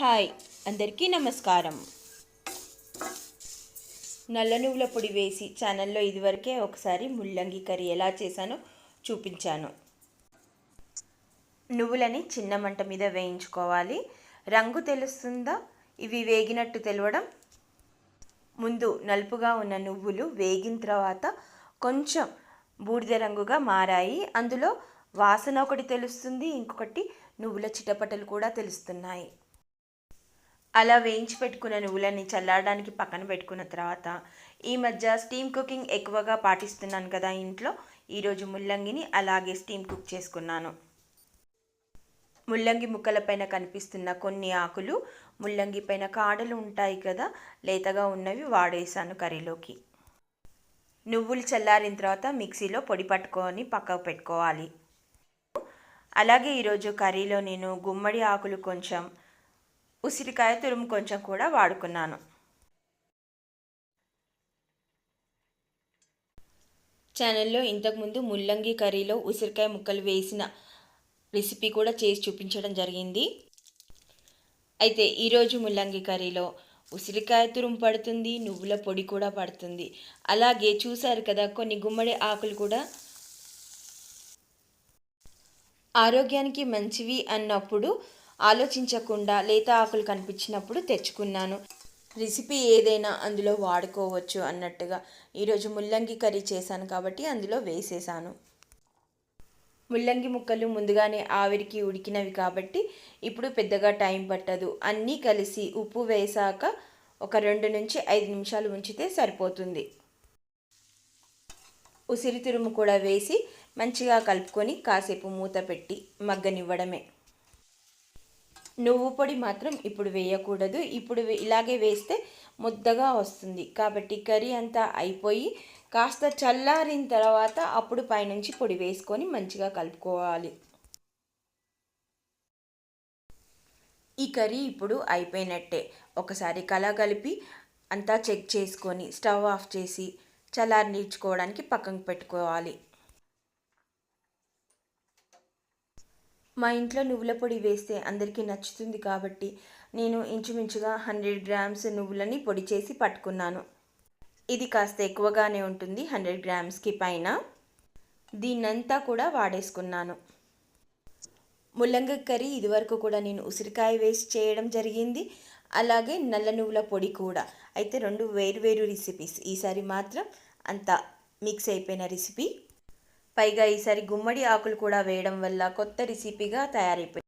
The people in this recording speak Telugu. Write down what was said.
హాయ్ అందరికీ నమస్కారం. నల్ల నువ్వుల పొడి వేసి ఛానల్లో ఇదివరకే ఒకసారి ముల్లంగి కర్రీ ఎలా చేశానో చూపించాను. నువ్వులని చిన్న మంట మీద వేయించుకోవాలి. రంగు తెలుస్తుందా? ఇవి వేగినట్టు తెలవడం. ముందు నలుపుగా ఉన్న నువ్వులు వేగిన తర్వాత కొంచెం బూడిద రంగుగా మారాయి. అందులో వాసన ఒకటి తెలుస్తుంది ఇంకొకటి నువ్వుల చిటపటలు కూడా తెలుస్తున్నాయి. అలా వేయించి పెట్టుకున్న నువ్వులని చల్లారడానికి పక్కన పెట్టుకున్న తర్వాత ఈ మధ్య స్టీమ్ కుకింగ్ ఎక్కువగా పాటిస్తున్నాను కదా ఇంట్లో ఈరోజు ముల్లంగిని అలాగే స్టీమ్ కుక్ చేసుకున్నాను. ముల్లంగి ముక్కలపైన కనిపిస్తున్న కొన్ని ఆకులు ముల్లంగి పైన కాడలు ఉంటాయి కదా లేతగా ఉన్నవి వాడేసాను కర్రీలోకి. నువ్వులు చల్లారిన తర్వాత మిక్సీలో పొడి పట్టుకొని పక్కకు పెట్టుకోవాలి. అలాగే ఈరోజు కర్రీలో నేను గుమ్మడి ఆకులు కొంచెం ఉసిరికాయ తురుము కొంచెం కూడా వాడుకున్నాను. ఛానల్లో ఇంతకుముందు ముల్లంగి కర్రీలో ఉసిరికాయ ముక్కలు వేసిన రెసిపీ కూడా చేసి చూపించడం జరిగింది. అయితే ఈరోజు ముల్లంగి కర్రీలో ఉసిరికాయ తురుము పడుతుంది నువ్వుల పొడి కూడా పడుతుంది. అలాగే చూసారు కదా కొన్ని గుమ్మడి ఆకులు కూడా ఆరోగ్యానికి మంచివి అన్నప్పుడు ఆలోచించకుండా లేత ఆకులు కనిపించినప్పుడు తెచ్చుకున్నాను. రెసిపీ ఏదైనా అందులో వాడుకోవచ్చు అన్నట్టుగా. ఈరోజు ముల్లంగి కర్రీ చేశాను కాబట్టి అందులో వేసేసాను. ముల్లంగి ముక్కలు ముందుగానే ఆవిరికి ఉడికినవి కాబట్టి ఇప్పుడు పెద్దగా టైం పట్టదు. అన్నీ కలిసి ఉప్పు వేసాక ఒక రెండు నుంచి ఐదు నిమిషాలు ఉంచితే సరిపోతుంది. ఉసిరి తురుము కూడా వేసి మంచిగా కలుపుకొని కాసేపు మూత పెట్టి మగ్గనివ్వడమే. నువ్వు పొడి మాత్రం ఇప్పుడు వేయకూడదు. ఇప్పుడు ఇలాగే వేస్తే ముద్దగా వస్తుంది. కాబట్టి కర్రీ అంతా అయిపోయి కాస్త చల్లారిన తర్వాత అప్పుడు పైనుంచి పొడి వేసుకొని మంచిగా కలుపుకోవాలి. ఈ కర్రీ ఇప్పుడు అయిపోయినట్టే. ఒకసారి కలగలిపి అంతా చెక్ చేసుకొని స్టవ్ ఆఫ్ చేసి చల్లారి నీడ్చుకోవడానికి పక్కకు పెట్టుకోవాలి. మా ఇంట్లో నువ్వుల పొడి వేస్తే అందరికీ నచ్చుతుంది కాబట్టి నేను ఇంచుమించుగా హండ్రెడ్ గ్రామ్స్ నువ్వులని పొడి చేసి పట్టుకున్నాను. ఇది కాస్త ఎక్కువగానే ఉంటుంది హండ్రెడ్ గ్రామ్స్కి పైన. దీన్నంతా కూడా వాడేసుకున్నాను. ముల్లంగి కర్రీ ఇదివరకు కూడా నేను ఉసిరికాయ వేసి చేయడం జరిగింది. అలాగే నల్ల నువ్వుల పొడి కూడా. అయితే రెండు వేరు వేరు రెసిపీస్ ఈసారి మాత్రం అంతా మిక్స్ అయిపోయిన రెసిపీ పైగా ఈసారి గుమ్మడి ఆకులు కూడా వేయడం వల్ల కొత్త రెసిపీగా తయారైపోయింది.